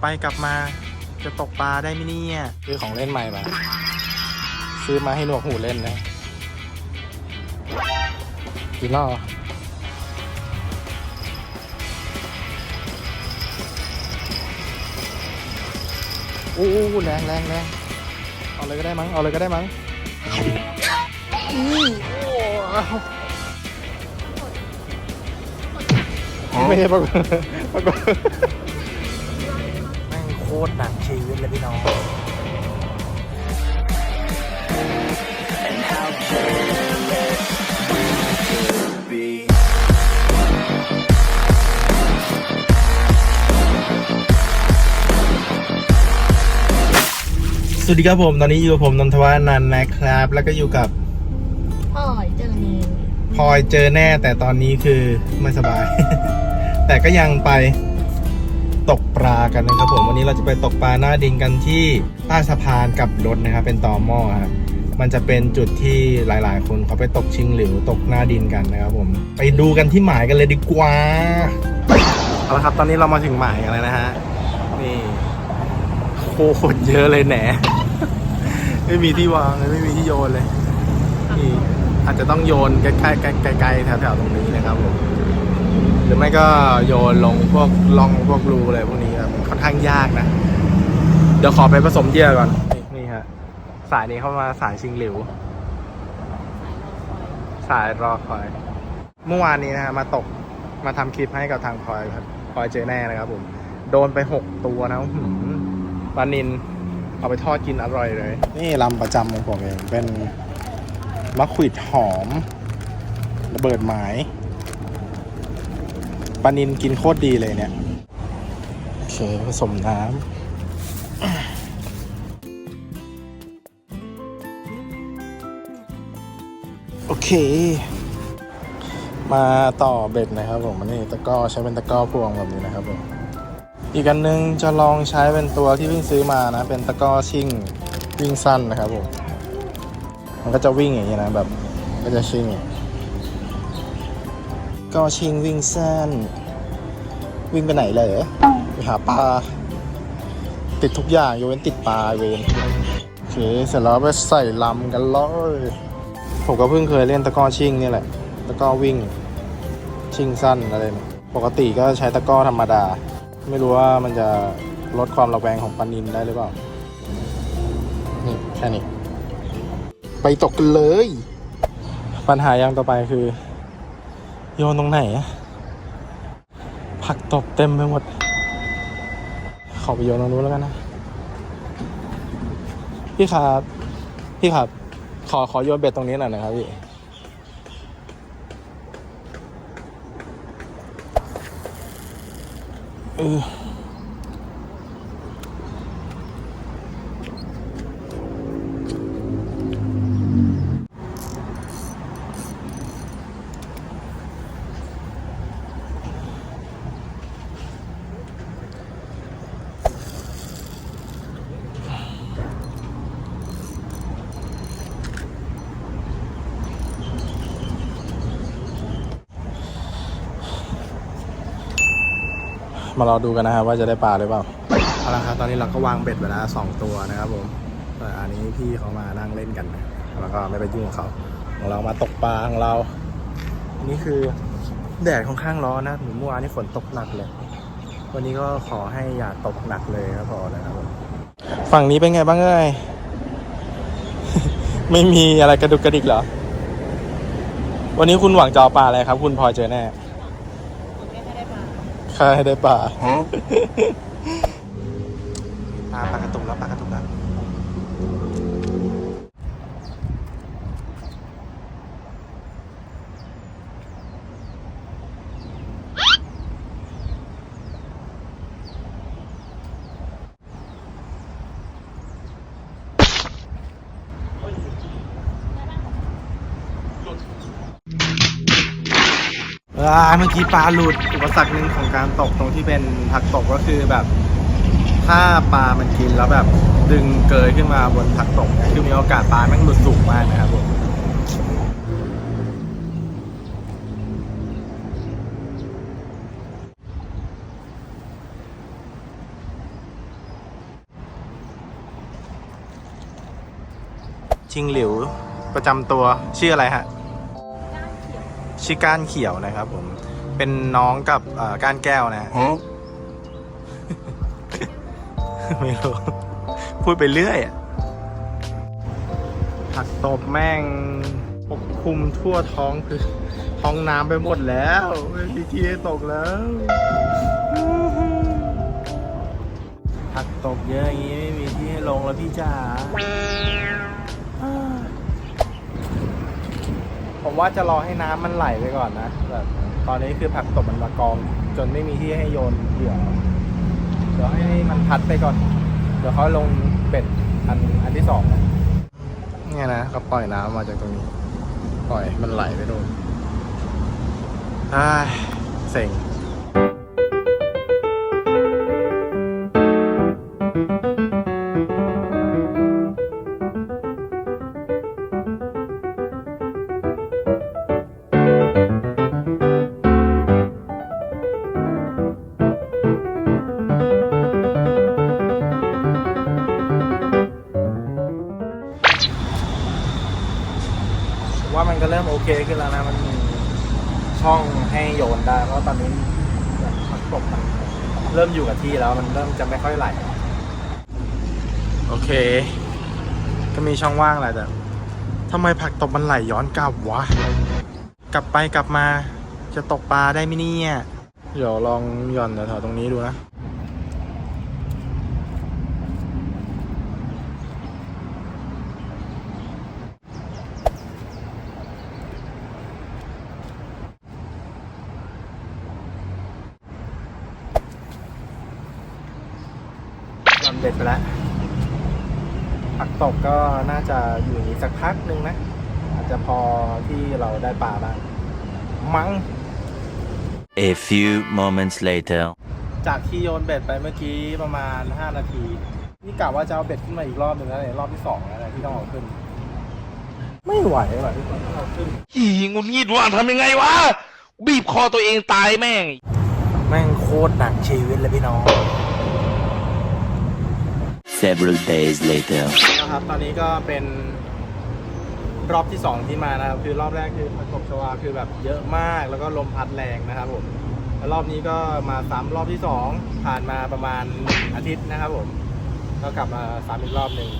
ไปกลับมาจะตกปลาได้ไหมเนี่ยซื้อของเล่นใหม่มาซื้อมาให้หนวกหูเล่นนะกินเหล้าเหรออู้อู้แรงแรงแรงเอาเลยก็ได้มั้ง เอาเลยก็ได้มั้งอู้ไม่ใช่ปรากฏปรากฏแม่งโคตรหนักชีวิตเลยพี่น้อง สวัสดีครับผม ตอนนี้อยู่กับผมนนทวัฒน์นันท์นะครับ แล้วก็อยู่กับพ่อยเจอนี่พลอยเจอแน่แต่ตอนนี้คือไม่สบาย แต่ก็ยังไป ตกปลากันนะครับผมวันนี้เราจะไปตกปลาหน้าดินกันที่ใต้สะพานกับรถนะครับ เป็นต่อหม้อครับมันจะเป็นจุดที่หลายๆ คนเขาไปตกชิงหลิวตกหน้าดินกันนะครับผมไปดูกันที่หมายกันเลยดีกว่าเอาละครับ ตอนนี้เรามาถึงหมายกันแล้วนะฮะนี่โคตรเยอะเลยแหนไม่มีที่วางเลยไม่มีที่โยนเลยนี่อาจจะต้องโยนใกล้ๆใกล้ๆแถวๆตรงนี้นะครับผม หรือไม่ก็โยนลงพวกล่องพวกรูอะไรพวกนี้ครับค่อนข้างยากนะ เดี๋ยวขอไปผสมเหยื่อก่อนนี่นี่ฮะสายนี้เข้ามาสายชิงหลิว สายรอคอย เมื่อวานนี้นะฮะมาตกมาทำคลิปให้กับทางพลอยครับพลอยเจอแน่นะครับผมโดนไปหกตัวนะปลานินเอาไปทอดกินอร่อยเลย นี่ลำประจำของผมเองเป็นมะขวิดหอม ระเบิดหมาย ปลานินกินโคตรดีเลยเนี่ย โอเค ผสมน้ำโอเค มาต่อเบ็ดนะครับผมอันนี้ตะก้อใช้เป็นตะก้อพวงแบบนี้นะครับผม อีกอันนึงจะลองใช้เป็นตัวที่เพิ่งซื้อมานะ เป็นตะก้อชิ่งวิ่งสั้นนะครับผม มันก็จะวิ่งอย่างนี้นะแบบ ก็จะชิง ก็ชิงวิ่งสั้น วิ่งไปไหนเลยไปหาปลา ติดทุกอย่างยกเว้นติดปลาเวนโอเค เสร็จแล้วไปใส่ลำกันเลยผมก็เพิ่งเคยเล่นตะกร้อชิงนี่แหละ ตะกร้อวิ่ง ชิงสั้นอะไรเนี่ยปกติก็ใช้ตะกร้อธรรมดา ไม่รู้ว่ามันจะลดความระแวงของปลานินได้หรือเปล่า นี่แค่นี้ ไปตกกันเลย ปัญหาอย่างต่อไปคือ โยนตรงไหนอะผักตบเต็มไปหมด ขอไปโยนตรงนู้นแล้วกันนะ พี่ครับ พี่ครับ ขอขอโยนเบ็ดตรงนี้หน่อยนะครับพี่เออ มารอดูกันนะครับว่าจะได้ปลาหรือเปล่าเอาละครับตอนนี้เราก็วางเบ็ดไว้แล้วสองตัวนะครับผมแต่อันนี้พี่เขามานั่งเล่นกันนะแล้วก็ไม่ไปยุ่งกับเขาของเรามาตกปลาของเรา อันนี้คือแดดค่อนข้างร้อนนะถึงเมื่อวานนี้ฝนตกหนักเลย วันนี้ก็ขอให้อย่าตกหนักเลยครับพอนะครับผมฝั่งนี้เป็นไงบ้างเอ่ยไม่มีอะไรกระดุกกระดิกเหรอ วันนี้คุณหวังจะเอาปลาอะไรครับ คุณพลอเจอแน่ ใครได้ป่าปลาปลากระตุกแล้วปลากระตุกแล้ว อเมื่อกี้ปลาหลุด อุปสรรคหนึ่งของการตกตรงที่เป็นผักตกก็คือแบบ ถ้าปลามันกินแล้วแบบดึงเกยขึ้นมาบนผักตกเะคือมีโอกาสปลาแม่งหลุดสูงมากนะครับผมชิงหลิวประจำตัวชื่ออะไรฮะ ชื่อก้านเขียวนะครับ ผม เป็นน้องกับเอ่อก้านแก้วนะไม่รู้ พูดไปเรื่อยอะผักตบแม่งปกคลุมทั่วท้องคือ ท้องน้ำไปหมดแล้วไม่มีที่ให้ตกแล้ว ผักตบเยอะอย่างนี้ไม่มีที่ให้ลงแล้วพี่จ๋า ว่าจะรอให้น้ำมันไหลไปก่อนนะแบบตอนนี้คือผักตบมันมากอง จนไม่มีที่ให้โยนเหยื่อเดี๋ยวให้มันพัดไปก่อน เดี๋ยวเขาลงเป็ดอันอันที่สองนะเนี่ยนะเขาปล่อยน้ำมาจากตรงนี้ ปล่อยมันไหลไปโดนอ้ายเซ็ง เริ่มโอเคขึ้นแล้วนะมันมีช่องให้โยนได้เพราะตอนนี้แบบผักตบมันเริ่มอยู่กับที่แล้วมันเริ่มจะไม่ค่อยไหลโอเค ก็มีช่องว่างแหละแต่ทำไมผักตบมันไหลย้อนกลับวะ กลับไปกลับมาจะตกปลาได้ไหมเนี่ย เดี๋ยวลองหย่อนแถวๆตรงนี้ดูนะ หย่อนเบ็ดไปแล้วผักตบก็น่าจะอยู่อย่างนี้สักพักหนึ่งนะ อาจจะพอที่เราได้ปลาบ้างมั้ง A few moments later. จากที่โยนเบ็ดไปเมื่อกี้ประมาณ 5 นาที นี่กะว่าจะเอาเบ็ดขึ้นมาอีกรอบหนึ่งแล้วเนี่ยรอบที่สองแล้วนะที่ต้องเอาขึ้น ไม่ไหวว่ะที่ต้องเอาขึ้นอีงุนงิดว่าทำยังไงวะ บีบคอตัวเองตายแม่ง แม่งโคตรหนักชีวิตเลยพี่น้อง Several days later. นะครับตอนนี้ก็เป็นรอบที่สองที่มานะครับ คือรอบแรกคือผักตบชวาคือแบบเยอะมากแล้วก็ลมพัดแรงนะครับผมแล้วรอบนี้ก็มาซ้ำรอบที่สองผ่านมาประมาณอาทิตย์นะครับผมก็กลับมาซ้ำอีกรอบหนึ่ง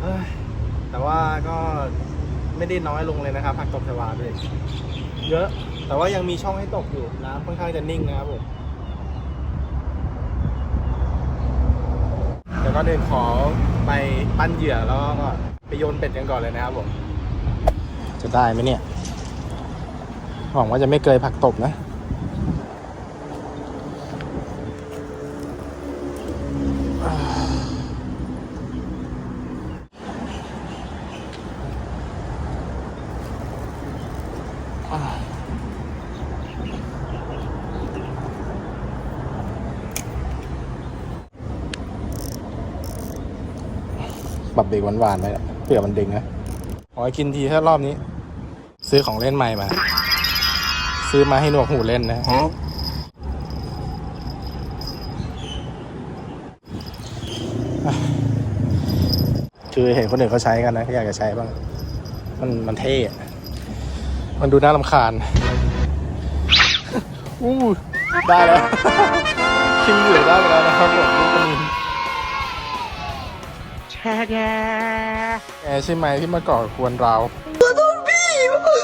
เอ้ยแต่ว่าก็ไม่ได้น้อยลงเลยนะครับผักตบชวาด้วยเยอะ แต่ว่ายังมีช่องให้ตกอยู่น้ำค่อนข้างจะนิ่งนะครับผม เดี๋ยวก็เดินขอไปปั้นเหยื่อแล้วก็ไปโยนเป็ดกันก่อนเลยนะครับผม จะได้ไหมเนี่ย หวังว่าจะไม่เกยผักตบนะป บเบรกหวานๆไว้นะเผื่อมันดึงนะขอให้กินทีแค่รอบนี้ ซื้อของเล่นใหม่มา ซื้อมาให้หนวกหูเล่นนะคือเห็นคนอื่นเขาใช้กันนะอยากจะใช้บ้าง มันมันเท่ มันดูน่ารำคาญ อู้ ได้แล้วชิงเหลือได้แล้วนะครับผม ลูกปนินแกใช่ไหมที่มาก่อควรเรา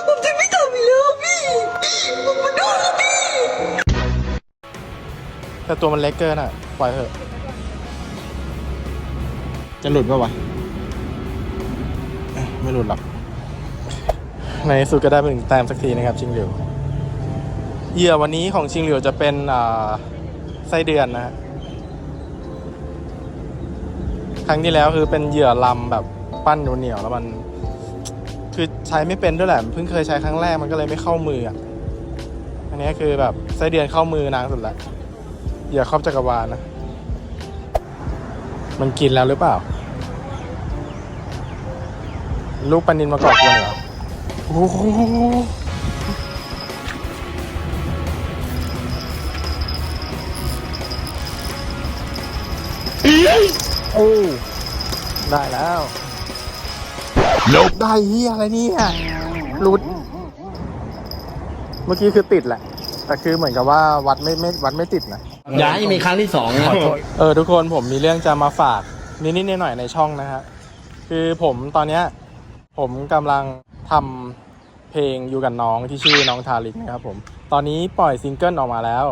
ผมจะไม่ทำอีกแล้วพี่ผมมาดูแล้วพี่แต่ตัวมันเล็กเกินอะ ปล่อยเถอะ จะหลุดปะวะเอ้ยไม่หลุดหรอก ในที่สุดก็ได้เป็นหนึ่งแต้มสักทีนะครับ ชิงเหลียวเหยื่อวันนี้ของชิงเหลียวจะเป็นอ่าไส้เดือนนะฮะ ครั้งที่แล้วคือเป็นเหยื่อลำแบบปั้นเหนียวๆแล้วมัน คือใช้ไม่เป็นด้วยแหละเพิ่งเคยใช้ครั้งแรกมันก็เลยไม่เข้ามืออะอันนี้คือแบบไส้เดือนเข้ามือนางสุดละอย่าครอบจักรวาลนะมันกินแล้วหรือเปล่า ลูกปลานินมาก่อกวนเหรอโอ้โห โอ้ ได้แล้วได้เฮียอะไรเนี่ยหลุด เมื่อกี้คือติดแหละ แต่คือเหมือนกับว่าวัดไม่ไม่วัดไม่ติดนะอย่าให้มีครั้งที่สองนะเออทุกคนผมมีเรื่องจะมาฝากนิดๆหน่อยๆในช่องนะฮะ คือผมตอนเนี้ยผมกำลังทำเพลงอยู่กับน้องที่ชื่อน้องทาริกนะครับผม ตอนนี้ปล่อยซิงเกิลออกมาแล้ว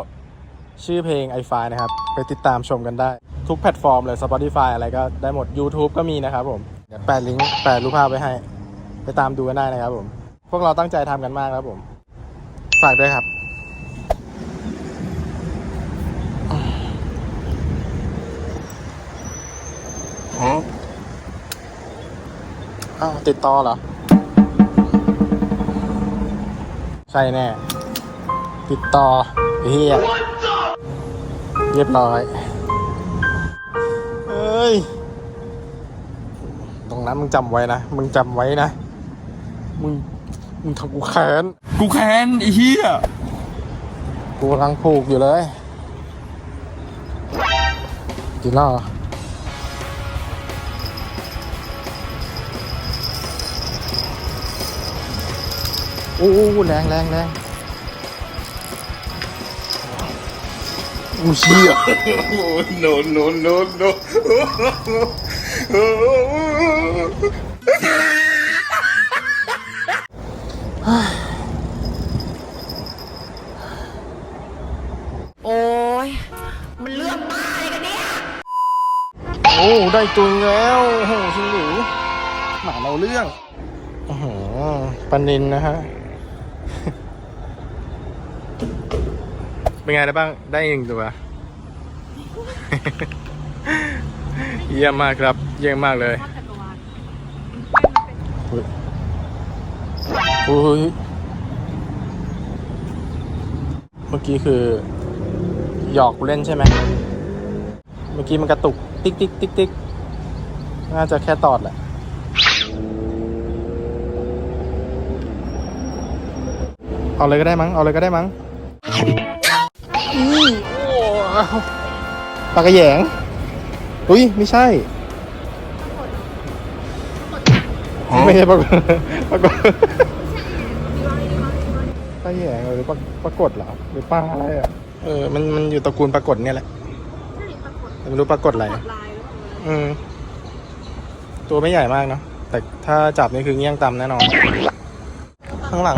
ชื่อเพลง i f i นะครับ ไปติดตามชมกันได้ ทุกแพลตฟอร์มเลย Spotify อะไรก็ได้หมด YouTube ก็มีนะครับผมเดี๋ยวแปะลิงก์แปะรูปภาพไว้ให้ ไปตามดูกันได้นะครับผม พวกเราตั้งใจทำกันมากครับผม ฝากด้วยครับ อ้าว ติดต่อเหรอ ใช่แน่ ติดต่อเฮียเรียบร้อยเอ้ย ตรงนั้นมึงจำไว้นะ มึงจำไว้นะ มึง มึงทำกูแค้น กูแค้นไอ้เหี้ย กูกำลังผูกอยู่เลยจริงเหรออู้อู้แรงแรงแรง อู้เชี่ยโอ้ย มันเลือกบ้าอะไรกันเนี่ย โอ้ ได้จุงแล้วโอ้โหชิงหรูหมาเราเรื่องโอ้โหปันนินนะฮะ เป็นไงได้บ้าง ได้หนึ่งตัว เยี่ยมมากครับ เยี่ยมมากเลยอุ๊ยอุ้ยเมื่อกี้คือ หยอกเล่นใช่ไหม เมื่อกี้มันกระตุก ติ๊กติ๊กติ๊กติ๊กน่าจะแค่ตอดแหละเอาเลยก็ได้มั้ง เอาเลยก็ได้มั้ง อ้ปลากระแยง อุ้ยไม่ใช่ ไม่ใช่ปลากดปลากดปลาแยงหรือปลาปลากดเหรอหรือปลาอะไรอะเออมันมันอยู่ตระกูลปลากดเนี่ยแหละแต่ไม่รู้ปรากฏอะไรอืมตัวไม่ใหญ่มากเนาะแต่ถ้าจับนี่คือเงี้ยงตำแน่นอน ข้างหลัง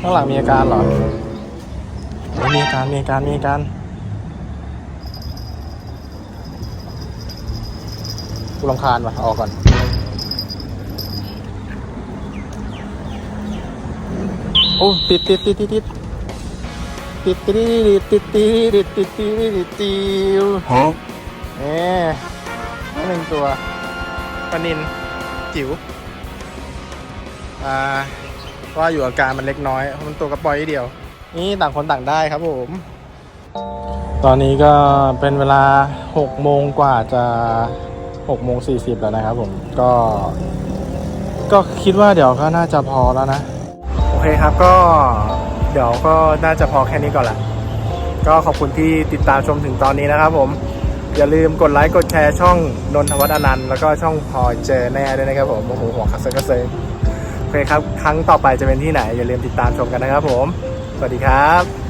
ข้างหลังมีอาการเหรอเฮ้ย มีอาการมีอาการมีอาการกูรำคาญว่ะออกก่อนโอ้ติดติดติดติดติดติดติดติดติดติดติดติดติดติดติดฮะเอ๊หนึ่งตัวปนินจิ๋วอ่าว่าอยู่อาการมันเล็กน้อยเพราะมันตัวกระปอยเดียว นี่ต่างคนต่างได้ครับผม ตอนนี้ก็เป็นเวลา6โมงกว่าจะ6โมง40 แล้วนะครับผม ก็ ก็คิดว่าเดี๋ยวก็น่าจะพอแล้วนะ โอเคครับก็เดี๋ยวก็น่าจะพอแค่นี้ก่อนละก็ขอบคุณที่ติดตามชมถึงตอนนี้นะครับผม อย่าลืมกดไลค์กดแชร์ช่องนนทวัฒน์อนันต์แล้วก็ช่องพอเจอแน่ด้วยนะครับผมโอ้โหหัวคัสเซกเซโอเคครับ ครั้งต่อไปจะเป็นที่ไหน อย่าลืมติดตามชมกันนะครับผม สวัสดีครับ